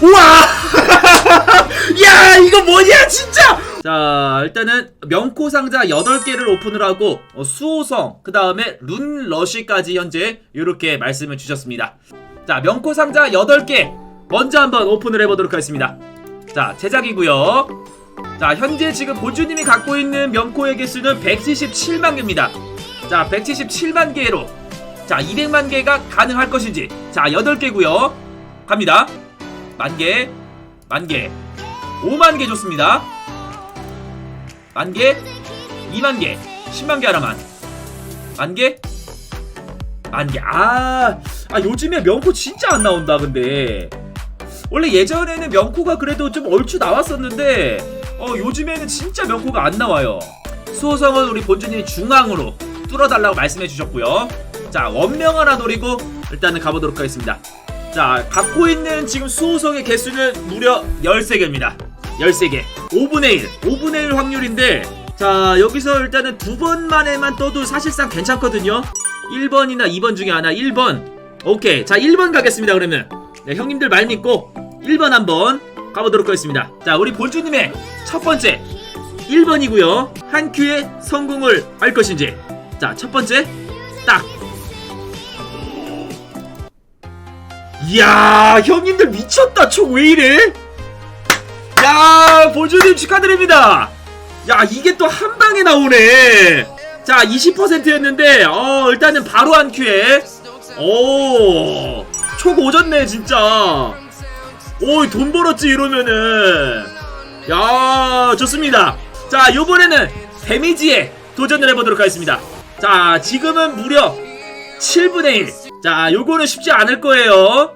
우와! 야, 이거 뭐냐, 진짜! 자, 일단은 명코 상자 8개를 오픈을 하고 어, 수호성, 그 다음에 룬 러쉬까지 현재 이렇게 말씀을 주셨습니다. 자, 명코 상자 8개 먼저 한번 오픈을 해 보도록 하겠습니다. 자, 제작이고요. 자, 현재 지금 보주님이 갖고 있는 명코의 개수는 177만 개입니다. 자, 177만 개로 자, 200만 개가 가능할 것인지. 자, 8개고요. 갑니다. 만 개, 만 개, 5만 개 좋습니다. 만 개, 2만 개, 10만 개 하나만. 만 개, 만 개. 아, 아 요즘에 명코 진짜 안 나온다. 근데 원래 예전에는 명코가 그래도 좀 얼추 나왔었는데 어 요즘에는 진짜 명코가 안 나와요. 수호성은 우리 본주님이 중앙으로 뚫어달라고 말씀해 주셨고요. 자 원명 하나 노리고 일단은 가보도록 하겠습니다. 자 갖고 있는 지금 수호성의 개수는 무려 13개입니다. 13개. 5분의 1. 5분의 1 확률인데 자 여기서 일단은 두 번 만에만 떠도 사실상 괜찮거든요. 1번이나 2번 중에 하나 1번. 오케이. 자 1번 가겠습니다 그러면. 네, 형님들 말 믿고 1번 한번 가보도록 하겠습니다. 자 우리 본주님의 첫 번째 1번이고요. 한 큐에 성공을 할 것인지. 자, 첫 번째. 딱. 이야, 형님들 미쳤다. 총 왜 이래? 야, 보조님 축하드립니다. 야, 이게 또 한 방에 나오네. 자, 20%였는데, 어, 일단은 바로 한 큐에. 오, 촉 오졌네, 진짜. 오, 돈 벌었지, 이러면은. 야, 좋습니다. 자, 요번에는 데미지에 도전을 해보도록 하겠습니다. 자, 지금은 무려 7분의 1. 자, 요거는 쉽지 않을 거예요.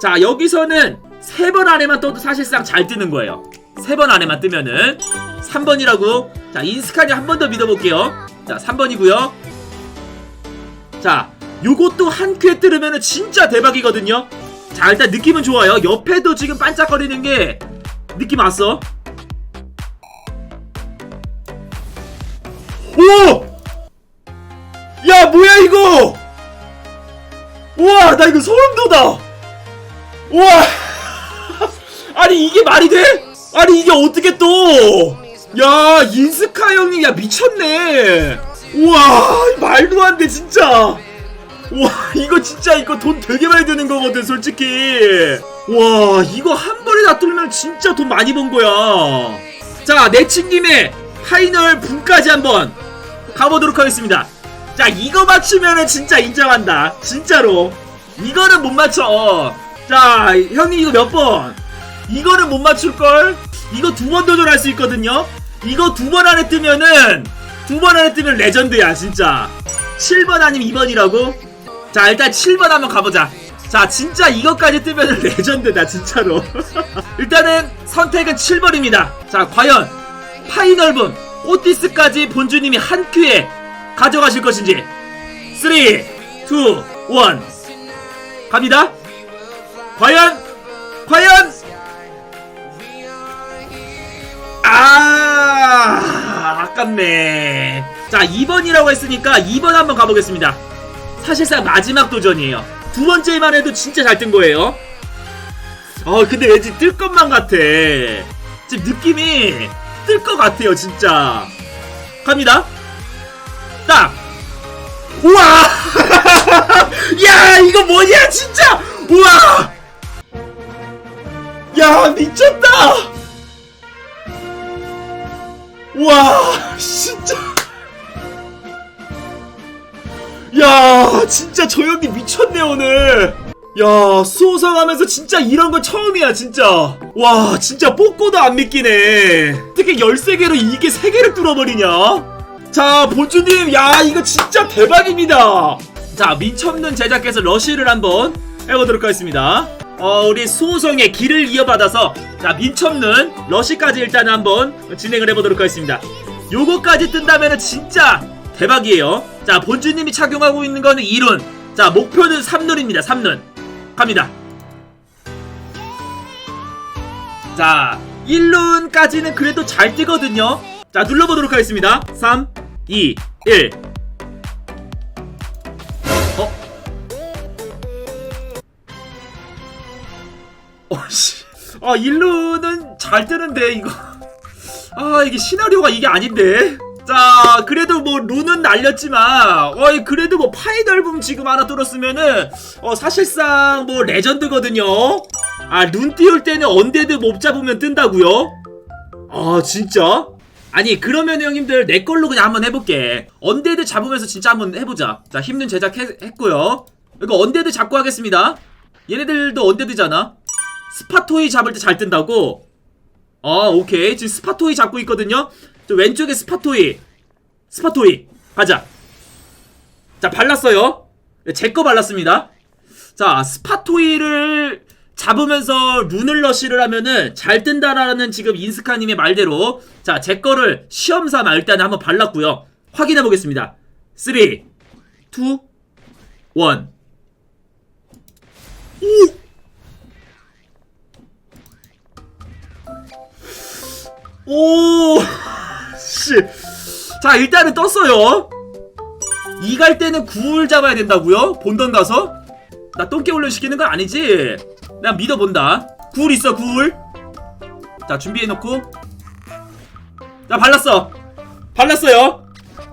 자, 여기서는 3번 안에만 떠도 사실상 잘 뜨는 거예요. 3번 안에만 뜨면은 3번이라고. 자, 인스칸이 한번 더 믿어볼게요. 자, 3번이고요. 자, 요것도 한 큐에 뜨르면은 진짜 대박이거든요. 자, 일단 느낌은 좋아요. 옆에도 지금 반짝거리는 게 느낌 왔어. 오! 야, 뭐야, 이거! 우와, 나 이거 소름 돋아! 우와! 아니, 이게 말이 돼? 아니, 이게 어떻게 또! 야, 인스카 형님, 야, 미쳤네! 우와, 말도 안 돼, 진짜! 와 이거 진짜 이거 돈 되게 많이 드는 거거든 솔직히 와 이거 한 번에 다 뚫으면 진짜 돈 많이 번 거야 자 내친김에 파이널 분까지 한번 가보도록 하겠습니다 자 이거 맞추면은 진짜 인정한다. 진짜로. 이거는 못 맞춰. 자 형님 이거 몇 번? 이거는 못 맞출걸? 이거 두 번 도전할 수 있거든요? 이거 두 번 안에 뜨면은 두 번 안에 뜨면 레전드야 진짜. 7번 아니면 2번이라고? 자 일단 7번 한번 가보자. 자 진짜 이것까지 뜨면 레전드다 진짜로. 일단은 선택은 7번입니다. 자 과연 파이널분 오티스까지 본주님이 한 큐에 가져가실 것인지 3 2 1 갑니다 과연 과연 아 아깝네 자 2번이라고 했으니까 2번 한번 가보겠습니다 사실상 마지막 도전이에요. 두 번째만 해도 진짜 잘 뜬 거예요. 어, 근데 왠지 뜰 것만 같아. 지금 느낌이 뜰 것 같아요, 진짜. 갑니다. 딱! 우와! 야, 이거 뭐냐, 진짜! 우와! 야, 미쳤다! 우와, 진짜. 야 진짜 저 형님 미쳤네 오늘 야 수호상 하면서 진짜 이런 거 처음이야 진짜 와 진짜 뽑고도 안 믿기네 어떻게 13개로 이게 3개를 뚫어버리냐 자 본주님 야 이거 진짜 대박입니다 자 민첩는 제작께서 러쉬를 한번 해보도록 하겠습니다 어 우리 수호성의 길을 이어받아서 자 민첩는 러쉬까지 일단 한번 진행을 해보도록 하겠습니다 요거까지 뜬다면은 진짜 대박이에요. 자, 본주님이 착용하고 있는 거는 2룬. 자, 목표는 3룬입니다. 3룬. 갑니다. 자, 1룬까지는 그래도 잘 뜨거든요. 자, 눌러보도록 하겠습니다. 3, 2, 1. 어? 어, 씨. 아 일루는 잘 뜨는데 이거 아 이게 시나리오가 이게 아닌데 자 그래도 뭐 룬은 날렸지만 어이 그래도 뭐 파이널 붐 지금 하나 뚫었으면은 어 사실상 뭐 레전드거든요 아룬 띄울 때는 언데드 못 잡으면 뜬다고요 아 진짜 아니 그러면 형님들 내 걸로 그냥 한번 해볼게. 언데드 잡으면서 진짜 한번 해보자. 자 힘든 제작 했, 했고요. 이거 언데드 잡고 하겠습니다. 얘네들도 언데드잖아. 스파토이 잡을 때 잘 뜬다고? 아 오케이. 지금 스파토이 잡고 있거든요. 저 왼쪽에 스파토이. 스파토이. 가자. 자 발랐어요. 제 거 발랐습니다. 자 스파토이를 잡으면서 루늘러시를 하면은 잘 뜬다라는 지금 인스카님의 말대로 자 제 거를 시험 삼아 일단 한번 발랐고요 확인해 보겠습니다 3 2 1 오! 오! 씨. 자, 일단은 떴어요. 이 갈 때는 구울 잡아야 된다고요? 본던 가서? 나 똥개 훈련 시키는 건 아니지? 난 믿어본다. 구울 있어, 구울. 자, 준비해놓고. 자, 발랐어. 발랐어요.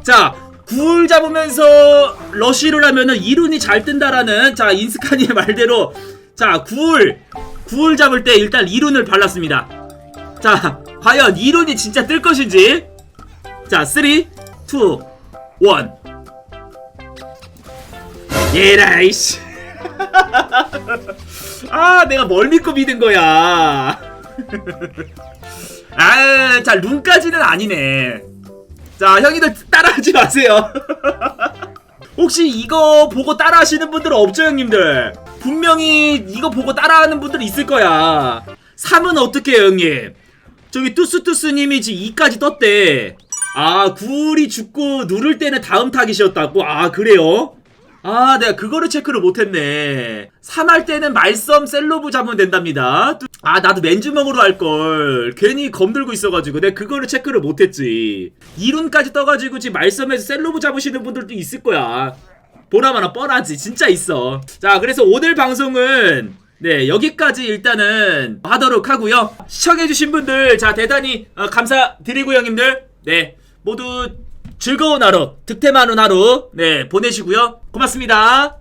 자, 구울 잡으면서 러쉬를 하면은 이룬이 잘 뜬다라는 자, 인스카니의 말대로 자, 구울. 구울 잡을 때 일단 이룬을 발랐습니다. 자, 과연 이론이 진짜 뜰 것인지. 자, 3, 2, 1. 예라이씨. 아, 내가 뭘 믿고 믿은 거야. 아, 자, 룬까지는 아니네. 자, 형이들 따라하지 마세요. 혹시 이거 보고 따라하시는 분들은 없죠, 형님들? 분명히 이거 보고 따라하는 분들 있을 거야. 3은 어떻게 해요, 형님? 저기 뚜스뚜스님이 지금 2까지 떴대. 아, 구울이 죽고 누를 때는 다음 타깃이었다고? 아, 그래요? 아, 내가 그거를 체크를 못했네. 3할 때는 말썸 셀로브 잡으면 된답니다. 뚜- 아, 나도 맨주먹으로 할걸. 괜히 검 들고 있어가지고. 내가 그거를 체크를 못했지. 2룬까지 떠가지고 지금 말썸에서 셀로브 잡으시는 분들도 있을 거야. 보나마나 뻔하지. 진짜 있어. 자, 그래서 오늘 방송은 네, 여기까지 일단은 하도록 하고요. 시청해주신 분들, 자, 대단히 어, 감사드리고, 형님들. 네, 모두 즐거운 하루, 득템하는 하루, 네, 보내시고요. 고맙습니다.